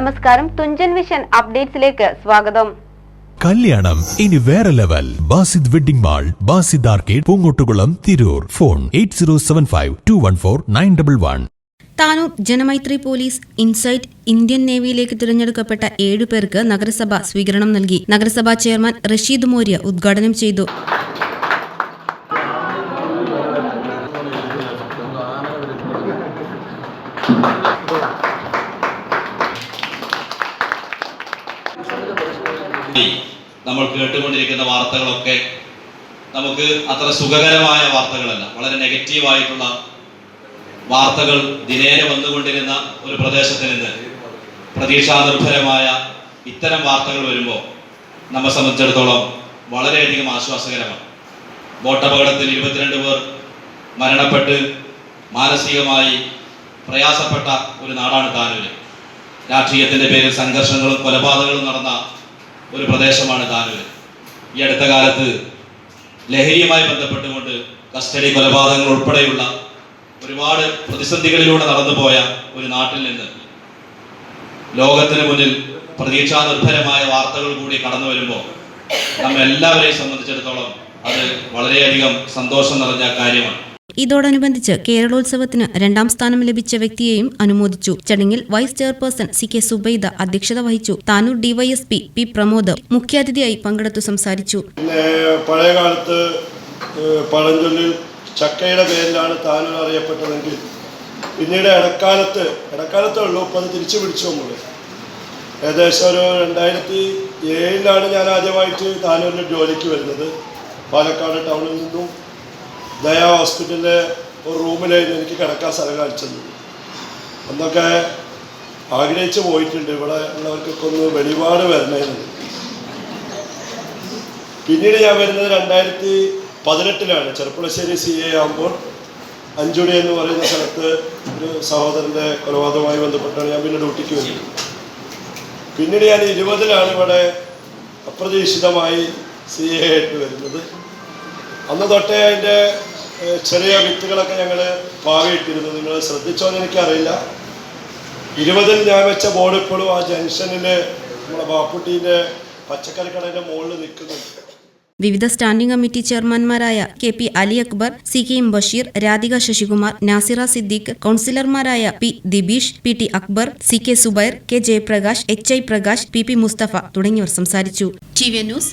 നമസ്കാരം. തുഞ്ചൻ വിഷൻ അപ്ഡേറ്റ്സിലേക്ക് സ്വാഗതം. കല്യാണം ഇനി വേറെ level. Basid wedding mall Basid arcade Poongottukulam Tirur. Phone eight zero seven five two one four nine double one. Tanur Janamaithri police insight Indian നേവിയിലേക്ക് തിരഞ്ഞെടുക്കപ്പെട്ട ഏഴു പേർക്ക് നഗരസഭ സ്വീകരണം നൽകി. നഗരസഭാ ചെയർമാൻ റഷീദ് മോര്യ ഉദ്ഘാടനം ചെയ്തു. നമ്മൾ കേട്ടുകൊണ്ടിരിക്കുന്ന വാർത്തകളൊക്കെ നമുക്ക് അത്ര സുഖകരമായ വാർത്തകളല്ല. വളരെ നെഗറ്റീവായിട്ടുള്ള വാർത്തകൾ ദിനേന വന്നുകൊണ്ടിരുന്ന ഒരു പ്രദേശത്ത് നിന്ന് പ്രതീക്ഷാനിർഭരമായ ഇത്തരം വാർത്തകൾ വരുമ്പോൾ നമ്മെ സംബന്ധിച്ചിടത്തോളം വളരെയധികം ആശ്വാസകരമാണ്. ബോട്ടപകടത്തിൽ ഇരുപത്തിരണ്ട് പേർ മരണപ്പെട്ട് മാനസികമായി പ്രയാസപ്പെട്ട ഒരു നാടാണ് താനൂര്. രാഷ്ട്രീയത്തിന്റെ പേരിൽ സംഘർഷങ്ങളും കൊലപാതകങ്ങളും നടന്ന ഒരു പ്രദേശമാണ് താനൂര് ഈ അടുത്ത കാലത്ത് ലഹരിയുമായി ബന്ധപ്പെട്ടുകൊണ്ട് കസ്റ്റഡി കൊലപാതകങ്ങൾ ഉൾപ്പെടെയുള്ള ഒരുപാട് പ്രതിസന്ധികളിലൂടെ നടന്നുപോയ ഒരു നാട്ടിൽ നിന്ന് ലോകത്തിന് മുന്നിൽ പ്രതീക്ഷാനിർഭരമായ വാർത്തകൾ കൂടി കടന്നു വരുമ്പോൾ നമ്മെല്ലാവരെയും സംബന്ധിച്ചിടത്തോളം അത് വളരെയധികം സന്തോഷം നിറഞ്ഞ കാര്യമാണ്. ഇതോടനുബന്ധിച്ച് കേരളോത്സവത്തിന് രണ്ടാം സ്ഥാനം ലഭിച്ച വ്യക്തിയെയും അനുമോദിച്ചു. ചടങ്ങിൽ vice chairperson C K Zubaida അധ്യക്ഷത വഹിച്ചു. താനൂർ ഡിവൈഎസ്പി പി പ്രമോദ് മുഖ്യാതിഥിയായി പങ്കെടുത്തു സംസാരിച്ചു. പഴയ പഴഞ്ചൊല്ലിൽ ചക്കയുടെ പേരിലാണ് താനൂർ അറിയപ്പെട്ടതെങ്കിൽ പിന്നീട് ഇടക്കാലത്ത് ഇടക്കാലത്തേ ഉള്ളൂ ഇപ്പം അത് തിരിച്ചു പിടിച്ചു നമ്മൾ ഏകദേശം ഒരു രണ്ടായിരത്തി ഏഴിലാണ് ഞാൻ ആദ്യമായിട്ട് താനൂരിൽ ജോലിക്ക് വരുന്നത്. പാലക്കാട് ടൗണിൽ നിന്നും ദയ ഹോസ്പിറ്റലിലെ ഒരു റൂമിലായിരുന്നു എനിക്ക് കിടക്കാൻ സ്ഥലം കാണിച്ചത്. അന്നൊക്കെ ആഗ്രഹിച്ച് പോയിട്ടുണ്ട്. ഇവിടെ ഉള്ളവർക്കൊക്കെ ഒന്ന് വെളിപാട് വരണമായിരുന്നു പിന്നീട് ഞാൻ വരുന്നത് രണ്ടായിരത്തി പതിനെട്ടിലാണ്. ചെറുപ്പുളശ്ശേരി സി എ ആകുമ്പോൾ അഞ്ചുടി എന്ന് പറയുന്ന സ്ഥലത്ത് ഒരു സഹോദരന്റെ കൊലപാതകമായി ബന്ധപ്പെട്ടാണ് ഞാൻ പിന്നെ ഡ്യൂട്ടിക്ക് വരുന്നത്. പിന്നീട് ഞാൻ ഇരുപതിലാണ് ഇവിടെ അപ്രതീക്ഷിതമായി സി എ ആയിട്ട് വരുന്നത്. അന്ന് തൊട്ടേ അതിന്റെ ചെറിയ വിത്തുകളൊക്കെ ഞങ്ങൾ പാകിയിട്ടിരുന്നു. നിങ്ങൾ ശ്രദ്ധിച്ചോ എന്ന് എനിക്കറിയില്ല. ഇരുപതിൽ ഞാൻ വെച്ച ബോർഡ് ഇപ്പോഴും ആ ജംഗ്ഷനിൽ നമ്മുടെ ബാപ്പുട്ടീന്റെ പച്ചക്കറി കടയുടെ മുകളിൽ നിൽക്കുന്നുണ്ട്. വിവിധ standing committee ചെയർമാൻമാരായ K P Ali Akbar C K M Basheer Radhika Sasikumar Nasira Siddique കൗൺസിലർമാരായ P Dibeesh P T Akbar C K Zubair K Jayaprakash H I Prakash P P Musthafa തുടങ്ങിയവർ സംസാരിച്ചു. T V news